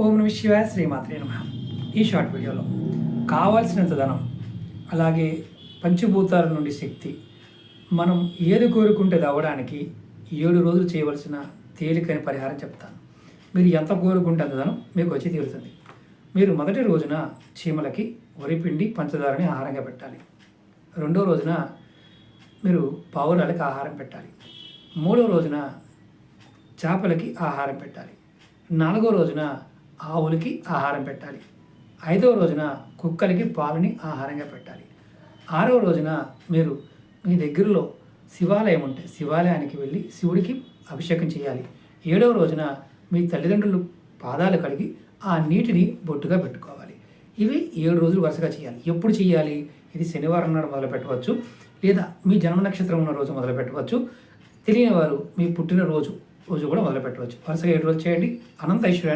ఓం నమ శివాయ శ్రీమాత్రే నమ. ఈ షార్ట్ వీడియోలో కావాల్సినంత ధనం అలాగే పంచభూతాల నుండి శక్తి మనం ఏది కోరుకుంటే అవ్వడానికి ఏడు రోజులు చేయవలసిన తేలికైన పరిహారం చెప్తాను. మీరు ఎంత కోరుకుంటే అంత ధనం మీకు వచ్చి తీరుతుంది. మీరు మొదటి రోజున చీమలకి వరిపిండి పంచదారని ఆహారంగా పెట్టాలి. రెండో రోజున మీరు పావురాలకి ఆహారం పెట్టాలి. మూడో రోజున చేపలకి ఆహారం పెట్టాలి. నాలుగో రోజున ఆవులకి ఆహారం పెట్టాలి. ఐదవ రోజున కుక్కలకి పాలని ఆహారంగా పెట్టాలి. ఆరవ రోజున మీరు మీ దగ్గరలో శివాలయం ఉంటే శివాలయానికి వెళ్ళి శివుడికి అభిషేకం చేయాలి. ఏడవ రోజున మీ తల్లిదండ్రులు పాదాలు కడిగి ఆ నీటిని బొట్టుగా పెట్టుకోవాలి. ఇవి ఏడు రోజులు వరుసగా చేయాలి. ఎప్పుడు చేయాలి? ఇది శనివారం నాడు మొదలు పెట్టవచ్చు. లేదా మీ జన్మ నక్షత్రం ఉన్న రోజు మొదలు పెట్టవచ్చు. తెలియని వారు మీ పుట్టిన రోజు రోజు కూడా మొదలు పెట్టవచ్చు. వరుసగా ఏడు రోజులు చేయండి. అనంత ఐశ్వర్యాన్ని